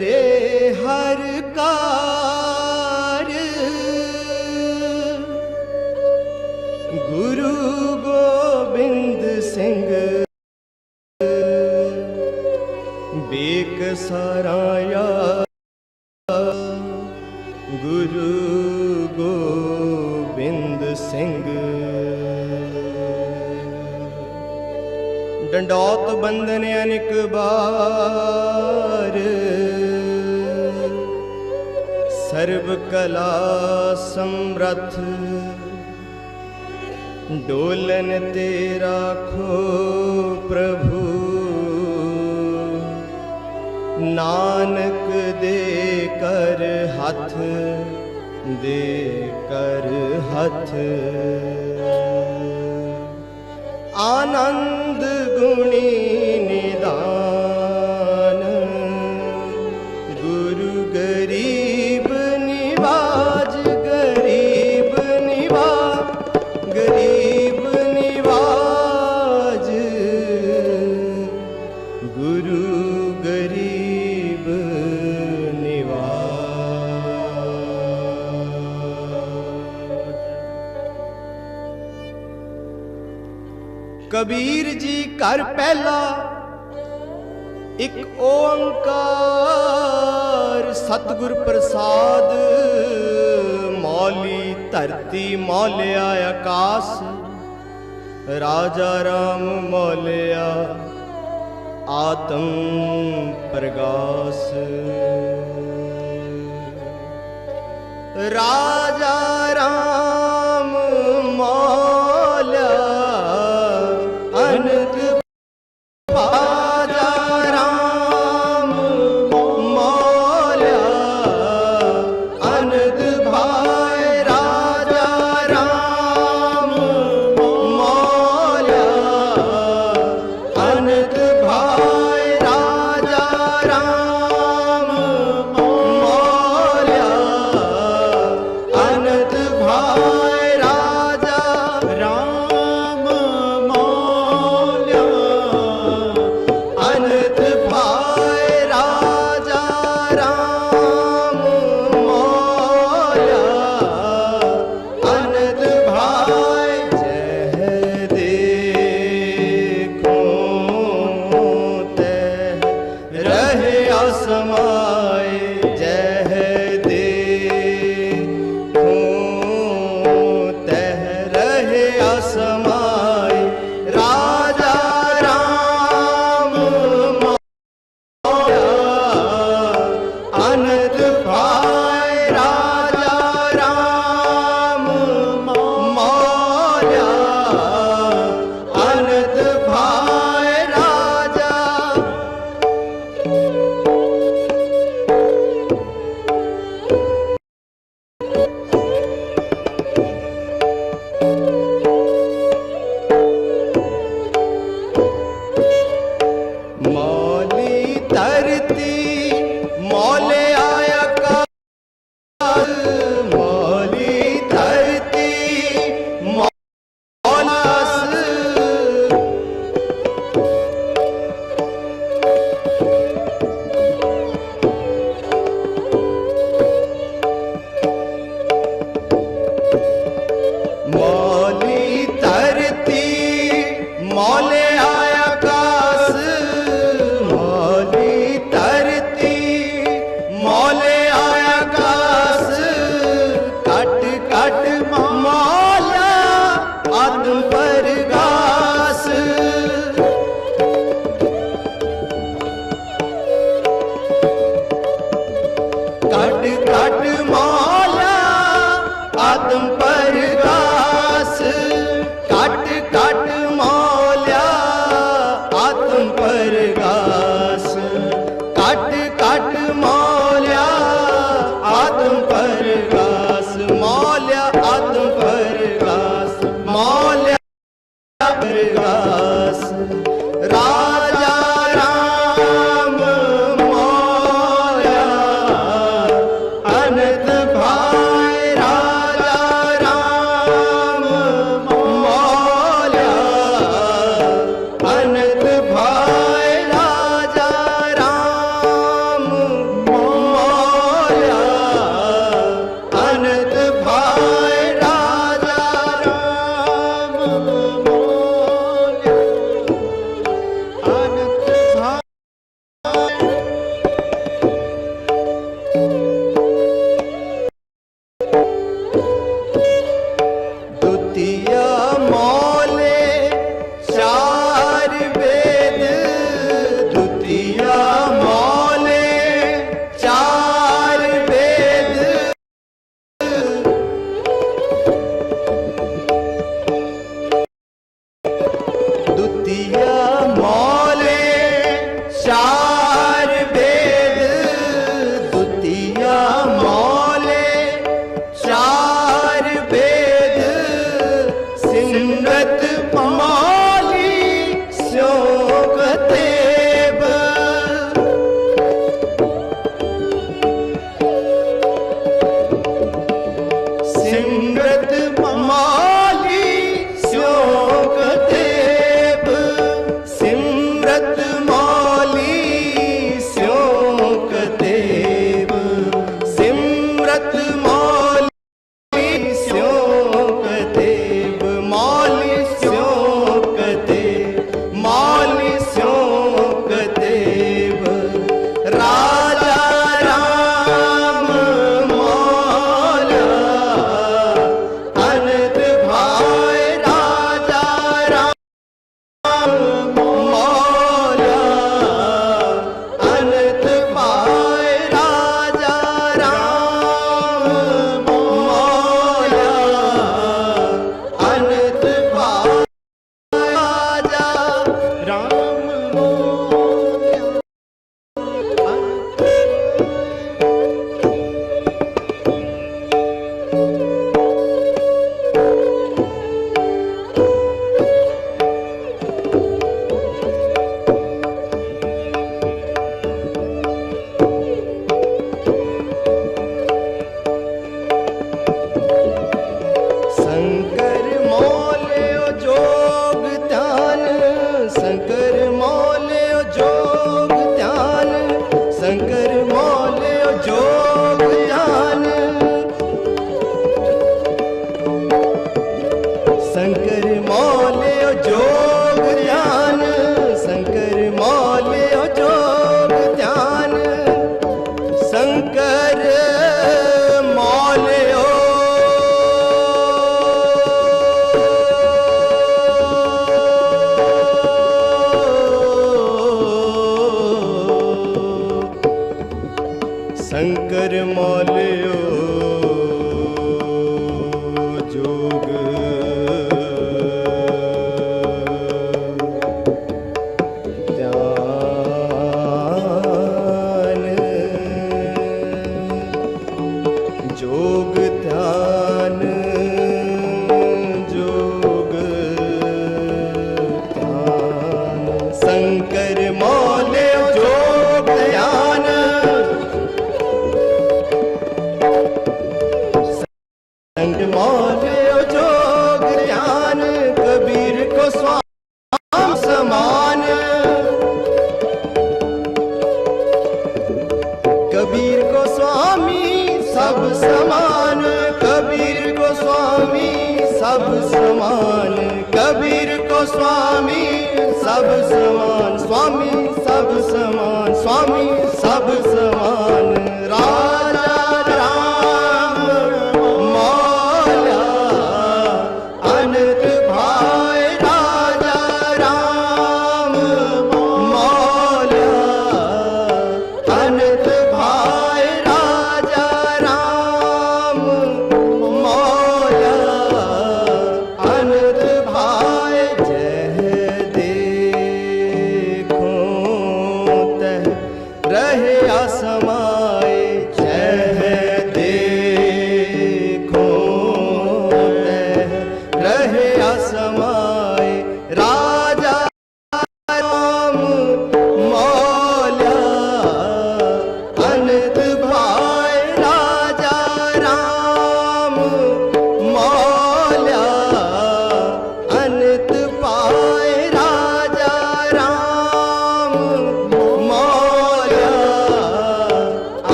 ਰੇ ਹਰ ਕਾਰ ਗੁਰੂ ਗੋਬਿੰਦ ਸਿੰਘ ਬੇਕ ਸਰਾਇਆ ਡੋਲਨ ਤੇ ਰਾਖੋ ਪ੍ਰਭੂ। ਨਾਨਕ ਦੇ ਕਰ ਹੱਥ ਦੇ ਕਰ ਹੱਥ। ਆਨੰਦ ਗੁਣੀ ਕਬੀਰ ਜੀ ਘਰ ਪਹਿਲਾ, ਇੱਕ ਓੰਕਾਰ ਸਤਿਗੁਰ ਪ੍ਰਸਾਦ, ਮੌਲੀ ਧਰਤੀ ਮੌਲਿਆ ਆਕਾਸ, ਰਾਜਾ ਰਾਮ ਮੌਲਿਆ ਆਤਮ ਪ੍ਰਗਾਸ। ਰਾਜਾ सब समान कबीर को स्वामी सब समान कबीर को स्वामी सब समान स्वामी सब समान स्वामी सब समान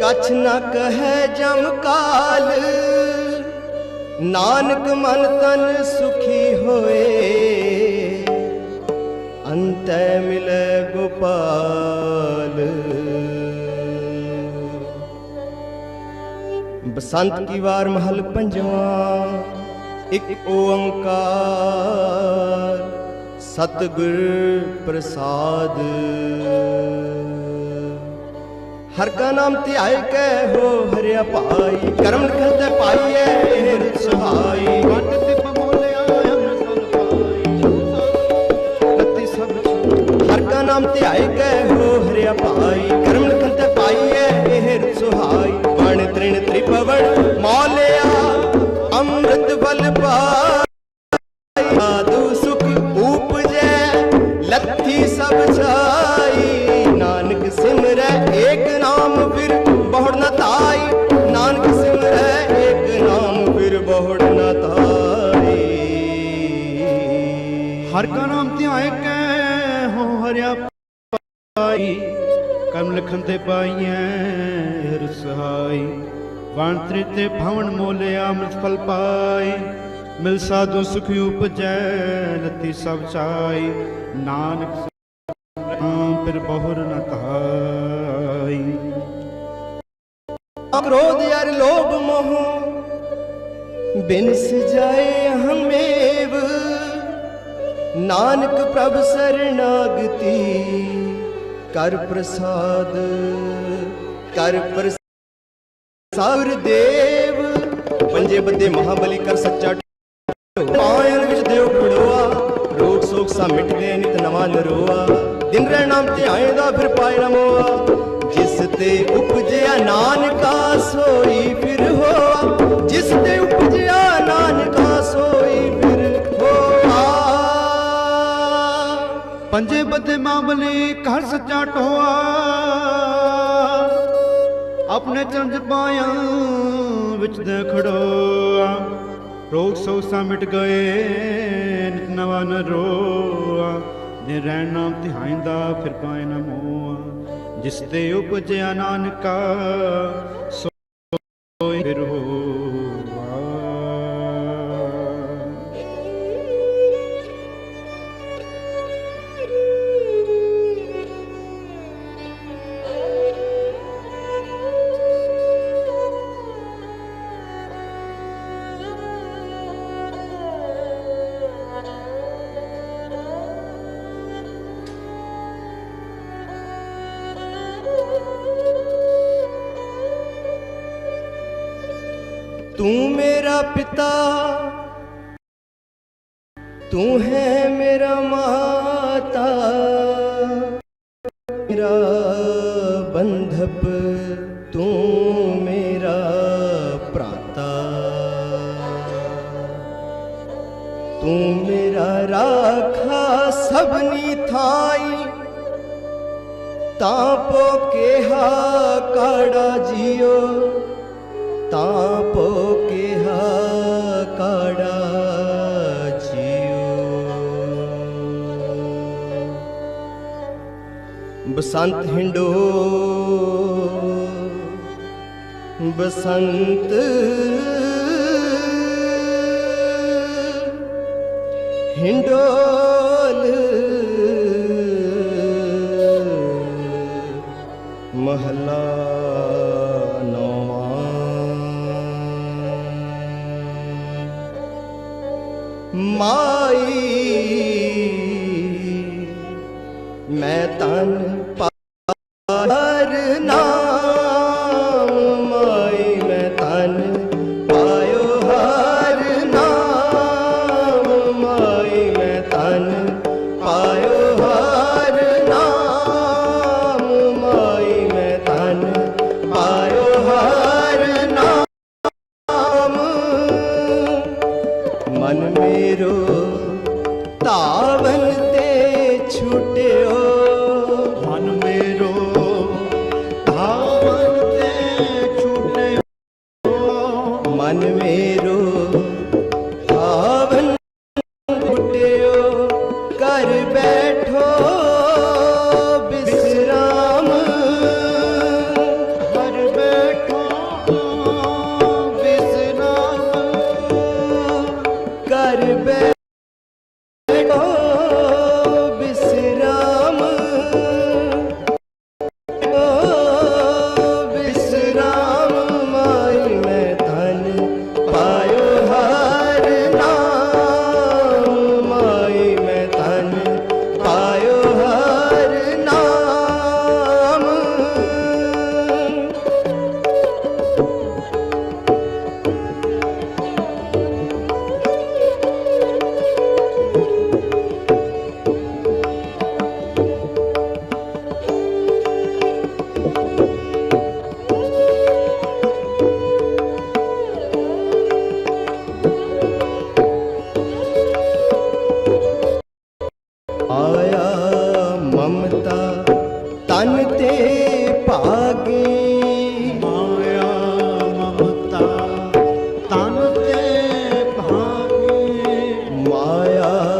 ਕਛ ਨ ਕਹੈ ਜਮ ਕਾਲ। ਨਾਨਕ ਮਨ ਤਨ ਸੁਖੀ ਹੋਏ। ਅੰਤੈ ਮਿਲੈ ਗੋਪਾਲ। ਬਸੰਤ ਕੀ ਵਾਰ ਮਹਲ ਪੰਜਵਾਂ, ਇੱਕ ਓੰਕਾਰ। ਸਤਿਗੁਰ ਪ੍ਰਸਾਦ। ਹਰ ਕਾ ਨਾਮ ਧਿਆਏ ਕੈ ਹੋ ਹਰਿਆ ਭਾਈ ਕਰਮ ਲਿਖਨ ਤੇ ਪਾਈਐ ਇਹ ਰਿਤ ਸੁਹਾਈ ਵੰਡ ਤੇ ਪਮੋਲਿਆ ਪਾਈ। ਰਤੀ ਸਭ ਛੋੜ ਹਰ ਕਾ ਨਾਮ ਧਿਆਏ ਕੈ ਹੋ ਹਰਿਆ ਭਾਈ ਕਰਮ ਲਿਖਨ ਤੇ ਪਾਈਐ ਇਹ ਰਿਤ ਸੁਹਾਈ। ਵਣ ਤ੍ਰਿਣ ਤ੍ਰਿਪਵਨ ਮੌਲਿਆ ਅੰਮ੍ਰਿਤ ਬਲ ਪਾਈ ਤੇ ਪਾਈਐ ਰਸਹਾਈ ਵਣ ਤ੍ਰਿਤੇ ਭਵਨ ਮੋਲਿਆ ਅਮਿਤ ਫਲ ਪਾਈ। ਮਿਲ ਸਾਧੂ ਸੁਖ ਉਪਜੈ, ਲਤੀ ਸਭ ਚਾਈ। ਨਾਨਕ ਰਾਮ ਫਿਰ ਬਹੁਰ ਨ ਤਾਈ ਕ੍ਰੋਧ ਯਾਰ ਲੋਭ ਮੋਹ ਬਿਨਸ ਜਾਏ ਹਮੇਵ ਨਾਨਕ ਪ੍ਰਭ ਸਰਨਾਗਤੀ ਕਰ ਪ੍ਰਸਾਦ ਕਰ ਪ੍ਰਸਾਦ ਦੇਵ। ਪੰਜੇ ਬੱਦੇ ਮਹਾਬਲੀ ਕਰ ਸੱਚਾ ਪਾਇਨ ਵਿੱਚ ਦੇਵ ਖੜੋਆ ਰੋਗ ਸੋਗ ਸਾ ਮਿਟਦੇ ਨਿਤ ਨਵਾਂ ਨਰੋਆ। ਦਿਨ ਰਹਿ ਨਾਮ ਤੇ ਆਏ ਦਾ ਫਿਰ ਪਾਇ ਰਮੋਆ ਜਿਸ ਤੇ ਉਪਜਿਆ ਨਾਨਕਾ ਸੋਈ ਫਿਰ ਹੋਆ। ਜਿਸ ਤੇ ਉਪਜਿਆ ਪੰਜੇ ਬੱਦੇ ਮਾਮਲੇ ਘਰ ਸੱਚਾ ਟੋਆ ਆਪਣੇ ਆਪਣੇ ਪਾਇਆ ਵਿੱਚ ਦੇ ਖੜੋਆ। ਰੋਗ ਸੋ ਸਾ ਮਿਟ ਗਏ, ਨਿਤ ਨਵਾ ਨ ਰੋਆ। ਦੇ ਰਹਿਣ ਨਾਮ ਧਿਆਇਂਦਾ, ਫਿਰ ਪਾਏ ਨ ਮੋਆ। ਜਿਸ ਤੇ ਉਪਜਿਆ ਨਾਨਕਾ ਸੋਈ ਫਿਰ ਹੋਆ। पिता, तू है मेरा माता, मेरा बंधप, तू मेरा प्राता। तू मेरा राखा सबनी थाई तापो केहा काड़ा जियो ਤਾਪੋ ਬਸੰਤ ਹਿੰਡੋ ਬਸੰਤ ਹਿੰਡੋਲ ਮਹਲਾ ਨੌਵਾਂ ਮਾਈ ਮੈਂ ਤਨ ਰਾਜਾ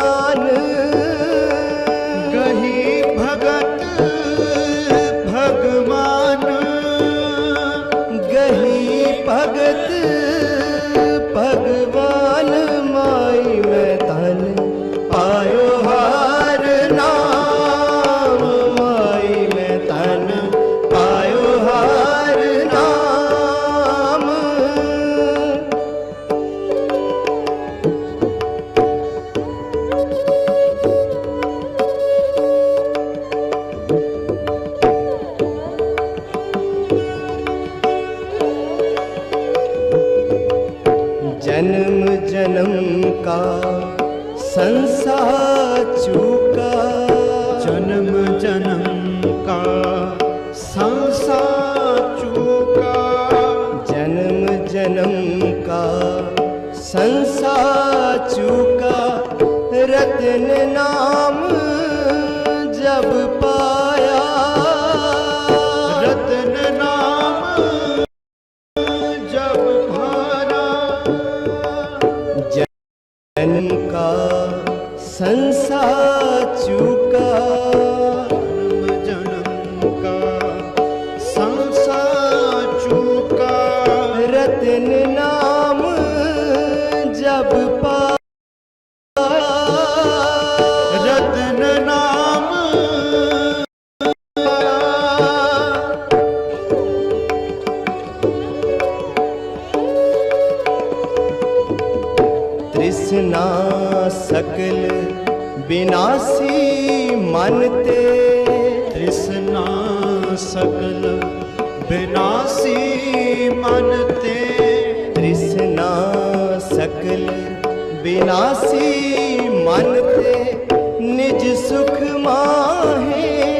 canım संसारुका रत्म ਬਿਨਾਸੀ ਮਨ ਤੇ ਤ੍ਰਿਸ਼ਨਾ ਸਕਲ ਬਿਨਾਸੀ ਮਨ ਤੇ ਤ੍ਰਿਸ਼ਨਾ ਸਕਲ ਬਿਨਾਸੀ ਮਨ ਤੇ ਨਿਜ ਸੁਖ ਮਾਹੇ